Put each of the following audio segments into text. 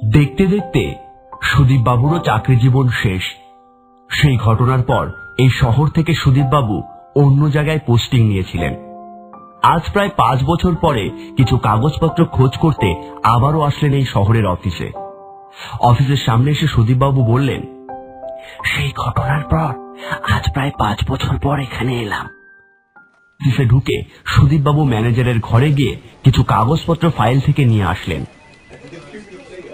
দেখতে দেখতে সুদীপ বাবুরও চাকরি জীবন শেষ। সেই ঘটনার পর এই শহর থেকে সুদীপ বাবু অন্য জায়গায় পোস্টিং নিয়েছিলেন। আজ প্রায় পাঁচ বছর পরে কিছু কাগজপত্র খোঁজ করতে আবারও আসলেন এই শহরের অফিসে। অফিসের সামনে এসে সুদীপ বাবু বললেন, সেই ঘটনার পর আজ প্রায় পাঁচ বছর পর এখানে এলাম। অফিসে ঢুকে সুদীপ বাবু ম্যানেজারের ঘরে গিয়ে কিছু কাগজপত্র ফাইল থেকে নিয়ে আসলেন।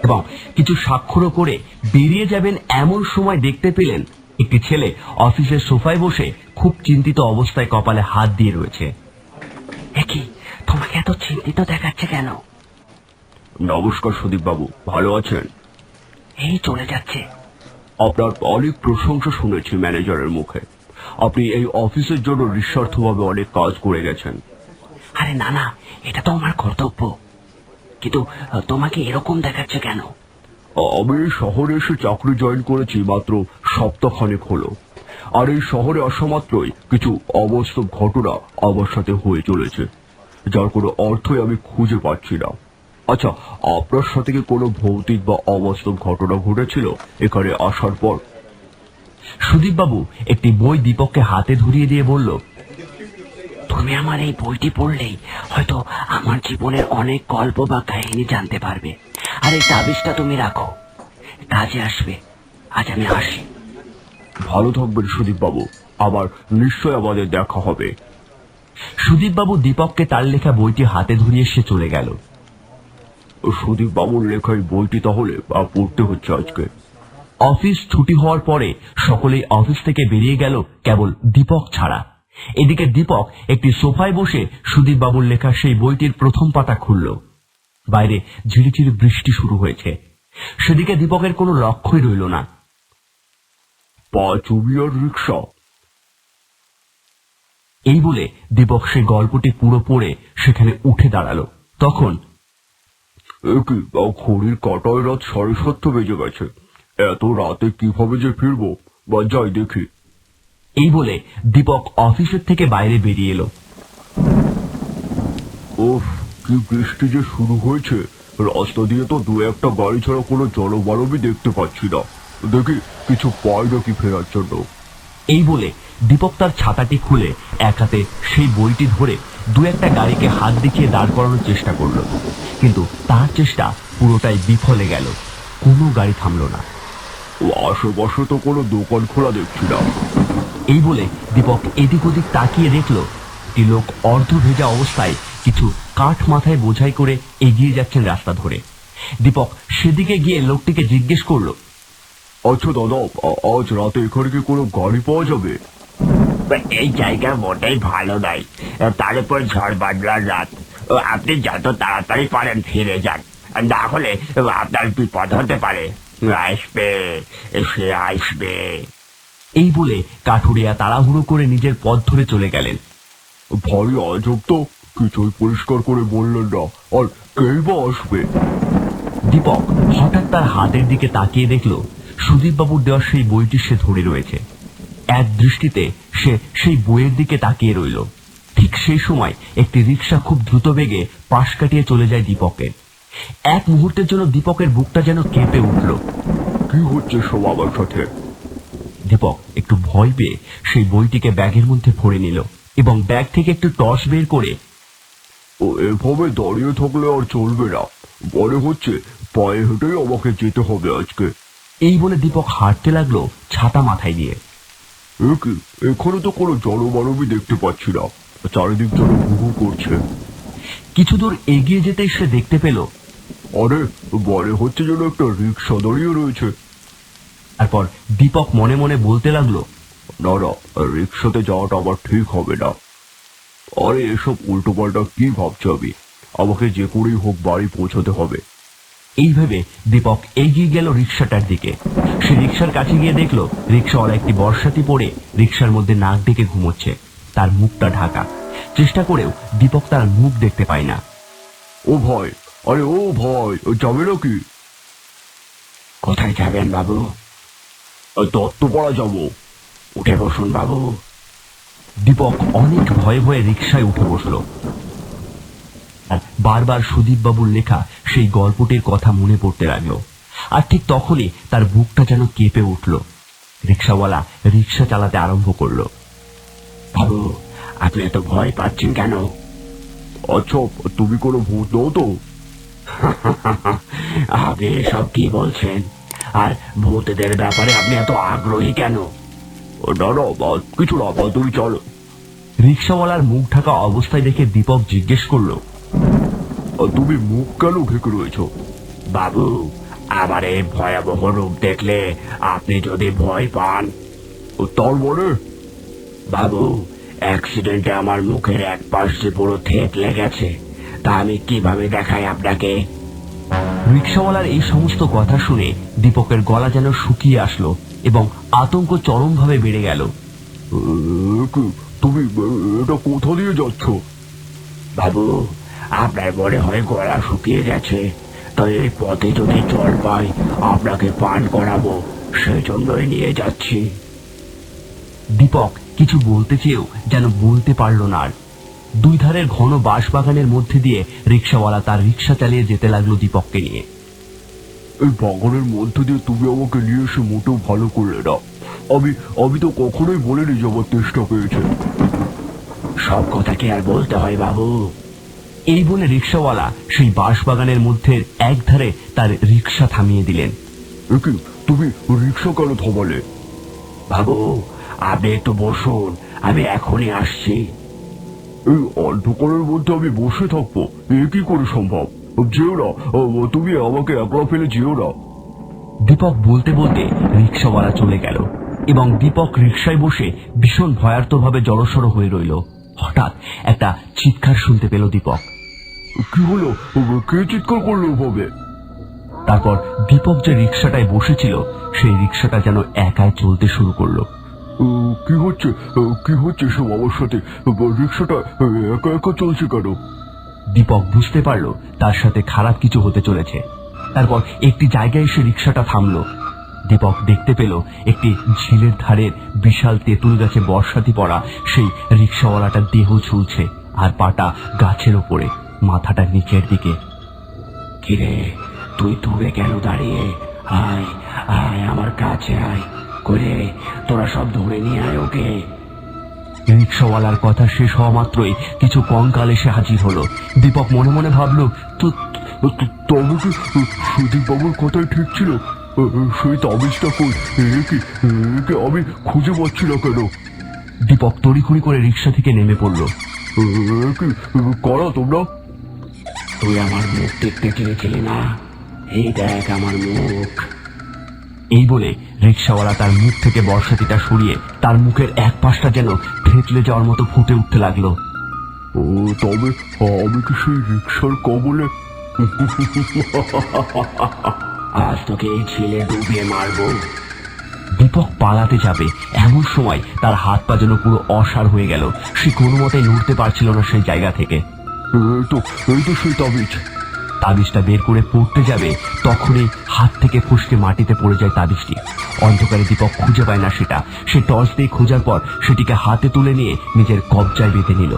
এবং কিছু স্বাক্ষরও করে বেরিয়ে যাবেন এমন সময় দেখতে পেলেন একটি ছেলে অফিসের সোফায় বসে খুব চিন্তিত অবস্থায় কপালে হাত দিয়ে রয়েছে। একই তোমাকে এত চিন্তিত দেখাচ্ছে কেন? নমস্কার সুদীপ বাবু ভালো আছেন? এই চলে যাচ্ছে। আপনার অনেক প্রশংসা শুনেছি ম্যানেজারের মুখে। আপনি এই অফিসের জন্য নিঃস্বার্থভাবে অনেক কাজ করে গেছেন। আরে না না এটা তো আমার কর্তব্য। কিন্তু তোমাকে এরকম দেখাচ্ছে কেন? আমি শহরে এসে চাকরি জয়েন করেছি মাত্র সপ্তাহখানেক হলো। আর এই শহরে আসা মাত্রই কিছু অবাস্তব ঘটনা আমার সাথে হয়ে চলেছে যার কোনো অর্থই আমি খুঁজে পাচ্ছি না। আচ্ছা আপনার সাথে কি কোনো ভৌতিক বা অবাস্তব ঘটনা ঘটেছিল এখানে আসার পর? সুদীপ বাবু একটি বই দীপককে হাতে ধরিয়ে দিয়ে বলল তুমি আমার এই বইটি পড়লেই হয়তো আমার জীবনের অনেক গল্প বা কাহিনী জানতে পারবে। আর এই তাবিজটা তুমি রাখো। কাজে আসবে। আজ আমি আসি। ভালো থাকবেন সুদীপ বাবু আবার নিশ্চয় আমাদের দেখা হবে। সুদীপ বাবু দীপককে তার লেখা বইটি হাতে ধরিয়ে সে চলে গেল। সুদীপ বাবুর লেখা এই বইটি তাহলে পড়তে হচ্ছে আজকে। অফিস ছুটি হওয়ার পরে সকলেই অফিস থেকে বেরিয়ে গেল কেবল দীপক ছাড়া। এদিকে দীপক একটি সোফায় বসে সুদীপ বাবুর লেখা সেই বইটির প্রথম পাতা খুলল। বাইরে ঝিরিঝিরি বৃষ্টি শুরু হয়েছে। সেদিকে দীপকের কোনো লক্ষ্যই রইল না। পাঁচুবিয়ার রিক্সা। এই বলে দীপক সে গল্পটি পুরো পড়ে সেখানে উঠে দাঁড়াল। তখন ঘড়ির কাটায় রাত সাড়ে সাতটা বেজে গেছে। এত রাতে কীভাবে যে ফিরবো? বা যাই দেখি। এই বলে দীপক অফিসের থেকে বাইরে বেরিয়ে এলো। ওফ কি বৃষ্টি যে শুরু হয়েছে। রাস্তা দিয়ে তো দু একটা গাড়ি ছাড়া কোনো জলবালবই দেখতে পাচ্ছি না। দেখি কিছু পাই নাকি ফেরার জন্য। এই বলে দীপক তার ছাতাটি খুলে এক হাতে সেই বইটি ধরে দু একটা গাড়িকে হাত দেখিয়ে দাঁড় করানোর চেষ্টা করল। কিন্তু তার চেষ্টা পুরোটাই বিফলে গেল। কোনো গাড়ি থামল না। আশেপাশে তো কোনো দোকান খোলা দেখছি না। এই বলে দীপক এদিক ওদিক তাকিয়ে দেখল একটি লোক অর্ধ ভেজা অবস্থায় কিছু কাঠ মাথায় বোঝাই করে এগিয়ে যাচ্ছেন রাস্তা ধরে। দীপক সেদিকে গিয়ে লোকটিকে জিজ্ঞেস করল আচ্ছা দাদা আজ রাতে এখানে কি কোনো গাড়ি পাওয়া যাবে? এই জায়গা মোটেই ভালো নাই তার উপর ঝড় বাদলার রাত। আপনি যত তাড়াতাড়ি পারেন ফিরে যান। না হলে আপনার বিপদ হতে পারে। আসবে সে আসবে। এই বলে কাঠুরিয়া তাড়াহুড়ো করে নিজের পথ ধরে চলে গেলেন। ভারী আজব তো কিছুই পরিষ্কার করে বললেন না। আর কেই বা আসবে? দীপক হঠাৎ তার হাতের দিকে তাকিয়ে দেখল সুদীপ বাবুর দেওয়া সেই বইটি সে ধরে রয়েছে। এক দৃষ্টিতে সে সেই বইয়ের দিকে তাকিয়ে রইল। ঠিক সেই সময় একটি রিক্সা খুব দ্রুত বেগে পাশ কাটিয়ে চলে যায় দীপকের। এক মুহূর্তের জন্য দীপকের বুকটা যেন কেঁপে উঠল। কি হচ্ছে সব আমার সাথে? দীপক একটু ভয় পেয়ে সেই বইটিকে ব্যাগের মধ্যে ভরে নিল এবং ব্যাগ থেকে একটু টর্চ বের করে ও এভাবে দাঁড়িয়ে থাকলে আর চলবে না। মনে হচ্ছে পায়ে হেঁটেই আমাকে যেতে হবে আজকে। এই বলে দীপক হাঁটতে লাগল ছাতা মাথায় দিয়ে কি? এখানে তো কোনো জলমানবই দেখতে পাচ্ছি না। চারিদিক যেন ঘুঘু করছে। কিছু দূর এগিয়ে যেতেই সে দেখতে পেল আরে মনে হচ্ছে যেন একটা রিক্সা দাঁড়িয়ে রয়েছে। তারপর দীপক মনে মনে বলতে লাগল, না রিক্সাতে যাওয়াটা আবার ঠিক হবে না। আরে, এসব উল্টো পাল্টা কি ভাবছ আমি আমাকে যে করেই হোক বাড়ি পৌঁছতে হবে। এই ভেবে দীপক এগিয়ে গেল রিক্সাটার দিকে। সে রিক্সার কাছে গিয়ে দেখল, রিক্সাওয়ালা একটি বর্ষাতি পরে রিক্সার মধ্যে নাক ডেকে ঘুমোচ্ছে, তার মুখটা ঢাকা। চেষ্টা করেও দীপক তার মুখ দেখতে পায় না। ও ভয়, আরে ও ভয়, যাবে নাকি? কোথায় যাবেন বাবু? দত্তপাড়া যাব। উঠে বসুন বাবু। দীপক অনেক ভয়ে ভয়ে রিক্সায় উঠে বসল। বারবার সুদীপ বাবুর লেখা সেই গল্পটির কথা মনে পড়তে লাগল। আর ঠিক তখনই তার বুকটা যেন কেঁপে উঠল। রিক্সাওয়ালা রিক্সা চালাতে আরম্ভ করল। বাবু, আপনি এত ভয় পাচ্ছেন কেন? আচ্ছা তুমি কোনো ভূত দাও তো? আপনি এসব কি বলছেন? আর ভূতেদের ব্যাপারে আপনি এত আগ্রহী কেন? না না কিছু না তুমি চলো। রিক্সাওয়ালার মুখ ঢাকা অবস্থায় দেখে দীপক জিজ্ঞেস করল তুমি মুখ কেন ঢেকে রয়েছো? বাবু আমার এই ভয়াবহ রূপ দেখলে আপনি যদি ভয় পান তার মানে? বাবু অ্যাক্সিডেন্টে আমার মুখের এক পাশে পুরো থেতলে গেছে। তা আমি কীভাবে দেখাই আপনাকে? রিক্সাওয়ালার এই সমস্ত কথা শুনে দীপকের গলা যেন শুকিয়ে আসলো এবং আতঙ্ক চরমভাবে বেড়ে গেল। তুমি এটা কোথা দিয়ে যাচ্ছ? বাবু আপনার মনে হয় গলা শুকিয়ে গেছে। তাই এই পথে যদি জল পাই আপনাকে পান করাবো সেই জন্যই নিয়ে যাচ্ছি। দীপক কিছু বলতে চেয়েও যেন বলতে পারল না আর। দুই ধারের ঘন বাঁশবাগানের মধ্যে দিয়ে রিক্সাওয়ালা তার রিক্সা চালিয়ে যেতে লাগল দীপককে নিয়ে। এই বাগানের মধ্যে দিয়ে তুমি আমাকে নিয়ে এসে মোটেও ভালো করলে না। আমি আমি তো কখনোই বলিনি যে আমার চেষ্টা পেয়েছে। সব কথা কি আর বলতে হয় বাবু। এই বলে রিক্সাওয়ালা সেই বাঁশবাগানের মধ্যে এক ধারে তার রিক্সা থামিয়ে দিলেন। তুমি রিক্সা কেন থামালে? বাবু আপনি একটু বসুন আমি এখনই আসছি। এই অন্ধকারের মধ্যে আমি বসে থাকব। এ কি করে সম্ভব? যেও না তুমি আমাকে একলা ফেলে যেও না দীপক বলতে বলতে রিক্সাওয়ালা চলে গেল এবং দীপক রিক্সায় বসে ভীষণ ভয়ার্তভাবে জড়সড় হয়ে রইল। হঠাৎ একটা চিৎকার শুনতে পেল দীপক। কি হলো? কে চিৎকার করল ওভাবে? তারপর দীপক যে রিক্সাটায় বসেছিল সেই রিক্সাটা যেন একাই চলতে শুরু করল। কি হচ্ছে? কি হচ্ছে সব আমার সাথে? রিক্সাটা একা একা চলছে কেন? দীপক বুঝতে পারল তার সাথে খারাপ কিছু হতে চলেছে। তারপর একটি জায়গায় এসে রিক্সাটা থামলো। দীপক দেখতে পেল একটি ঝিলের ধারের বিশাল তেঁতুল গাছে বর্ষাতি পড়া সেই রিক্সাওয়ালাটার দেহ ঝুলছে আর পাটা গাছের ওপরে, মাথাটা নিচের দিকে। কিরে, তুই দূরে কেন দাঁড়িয়ে? আয় আয়, আমার কাছে আয়। করে তোরা সব ধরে নিয়ে আয় ওকে। রিক্সাওয়ালার কথা শেষ হওয়া মাত্রই কিছু কঙ্কাল এসে হাজির হলো। দীপক মনে মনে ভাবলো তবে কি সুদীপ বাবুর কথাই ঠিক ছিল? সেই তাবিজটা কই? একে একে আমি খুঁজে পাচ্ছি না কেন? দীপক তড়িঘড়ি করে রিক্সা থেকে নেমে পড়ল। করা তোমরা? তুই আমার মুখ দেখতে চেয়েছিলি না। এই দেখ আমার মুখ। এই বলে রিক্সাওয়ালা তার মুখ থেকে বর্ষাতিটা সরিয়ে তার মুখের এক পাশটা যেন থেতলে যাওয়ার মতো ফুটে উঠতে লাগল। ও তবে আমি কি সেই রিক্সার কবলে? আজ তোকে এই ছিলে ডুবিয়ে মারবো। দীপক পালাতে যাবে। এমন সময় তার হাত পা যেন পুরো অসার হয়ে গেল। সে কোনো মতে নড়তে পারছিল না সেই জায়গা থেকে। এই তো এই তো সেই তাবিজ। তাবিজটা বের করে পড়তে যাবে, তখনই হাত থেকে ফুসকে মাটিতে পড়ে যায় তাবিজটি। অন্ধকারে দীপক খুঁজে পায় না সেটা। সে টর্চ দিয়ে খোঁজার পর সেটিকে হাতে তুলে নিয়ে নিজের কবজায় বেঁধে নিল।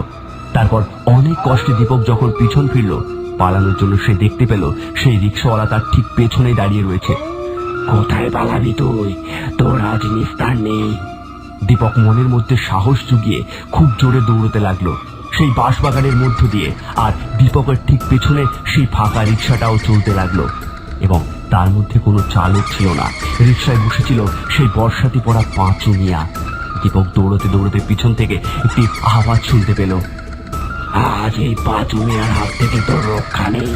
তারপর অনেক কষ্টে দীপক যখন পিছন ফিরল, পালানোর জন্য সে দেখতে পেল, সেই রিক্সাওয়ালা তার ঠিক পেছনে দাঁড়িয়ে রয়েছে। কোথায় পালাবি তুই? তোর আজ নিস্তার নেই। দীপক মনের মধ্যে সাহস জুগিয়ে খুব জোরে দৌড়তে লাগল। সেই বাঁশবাগানের মধ্য দিয়ে আর দীপকের ঠিক পেছনে সেই ফাঁকা রিক্সাটাও চলতে লাগল। এবং তার মধ্যে কোনো চালক ছিল না। রিক্সায় বসেছিল সেই বর্ষাতি পড়া পাঁচু মিয়া। দীপক দৌড়তে দৌড়তে পিছন থেকে একটি আওয়াজ শুনতে পেল। আজ এই পাঁচুমিয়ার হাত থেকে তোর রক্ষা নেই।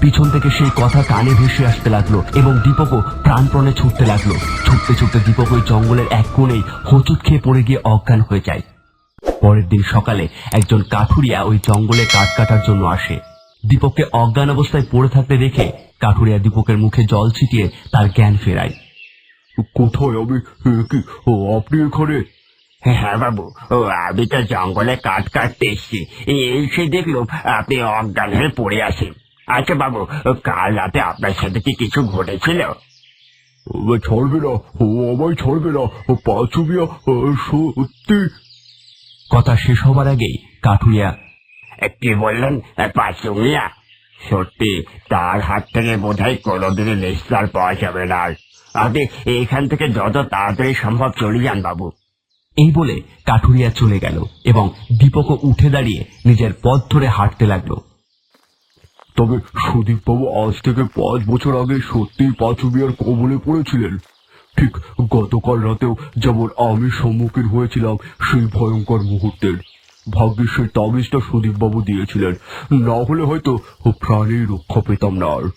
পিছন থেকে সেই কথা কানে ভেসে আসতে লাগল এবং দীপকও প্রাণপণে ছুটতে লাগল। ছুটতে ছুটতে দীপক ওই জঙ্গলের এক কোণেই হোঁচট খেয়ে পড়ে গিয়ে অজ্ঞান হয়ে যায়। পরের দিন সকালে একজন কাঠুরিয়া ওই জঙ্গলে কাঠ কাটার জন্য আসে। দীপককে অজ্ঞান অবস্থায় পড়ে থাকতে দেখে কাঠুরিয়া দীপকের মুখে জল ছিটিয়ে তার জ্ঞান ফেরায়। কোথায় আমি? কি? আপনি এখানে? হ্যাঁ বাবু। ও আমি তো জঙ্গলে কাঠ কাটতে এসছি। এই সে দেখল আপনি অজ্ঞান হয়ে পড়ে আছেন। আচ্ছা বাবু কাল রাতে আপনার সাথে কি কিছু ঘটেছিল? ও ছাড়বে না। ও আমায় ছাড়বে না। ও পাঁচুমিয়া সত্যি? কথা শেষ হবার আগেই কাঠুরিয়া কি বললেন পাঁচু মিয়া সত্যি তার হাত থেকে বোধহয় কোনোদিনই নিস্তার পাওয়া যাবে না। আর। আপনি এখান থেকে যত তাড়াতাড়ি সম্ভব চলে যান বাবু। এই বলে কাঠুরিয়া চলে গেল এবং দীপকও উঠে দাঁড়িয়ে নিজের পথ ধরে হাঁটতে লাগল। তবে সুদীপবাবু আজ থেকে পাঁচ বছর আগে সত্যিই পাঁচু বিয়ার কবলে পড়েছিলেন। ঠিক গতকাল রাতেও যেমন আমি সম্মুখীন হয়েছিলাম সেই ভয়ঙ্কর মুহূর্তের। ভাগ্যের সেই তাবিজটা সুদীপবাবু দিয়েছিলেন। না হলে হয়তো প্রাণেই রক্ষা পেতাম না আর।